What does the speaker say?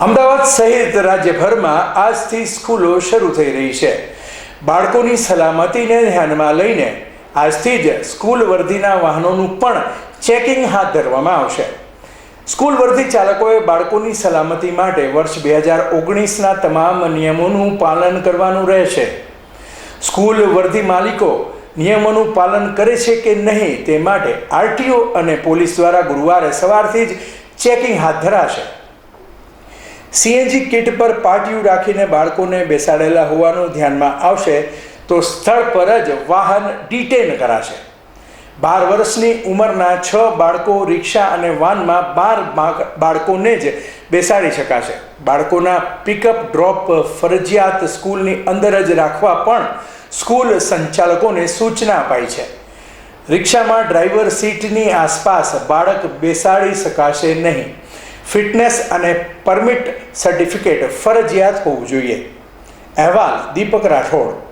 અમદાવાદ સહિત રાજ્યભરમાં આજથી સ્કૂલો શરૂ થઈ રહી છે. બાળકોની સલામતીને ધ્યાનમાં લઈને આજથી જ સ્કૂલ વર્ધીના વાહનોનું પણ ચેકિંગ હાથ ધરવામાં આવશે. સ્કૂલ વર્ધી ચાલકોએ બાળકોની સલામતી માટે વર્ષ બે હજાર ઓગણીસના તમામ નિયમોનું પાલન કરવાનું રહેશે. સ્કૂલ વર્ધી માલિકો નિયમોનું પાલન કરે છે કે નહીં તે માટે આરટીઓ અને પોલીસ દ્વારા ગુરુવારે સવારથી જ ચેકિંગ હાથ ધરાશે. સીએનજી કિટ પર પાટિયું રાખીને બાળકોને બેસાડેલા હોવાનું ધ્યાનમાં આવશે તો સ્થળ પર જ વાહન ડિટેન કરાશે. બાર વર્ષની ઉંમરના છ બાળકો રિક્ષા અને વાનમાં બાર બાળકોને જ બેસાડી શકાશે. બાળકોના પિકઅપ ડ્રોપ ફરજિયાત સ્કૂલની અંદર જ રાખવા પણ સ્કૂલ સંચાલકોને સૂચના અપાઈ છે. રિક્ષામાં ડ્રાઈવર સીટની આસપાસ બાળક બેસાડી શકાશે નહીં. ફિટનેસ અને પરમિટ સર્ટિફિકેટ ફરજિયાત હોવું જોઈએ. અહેવાલ દીપક રાઠોડ.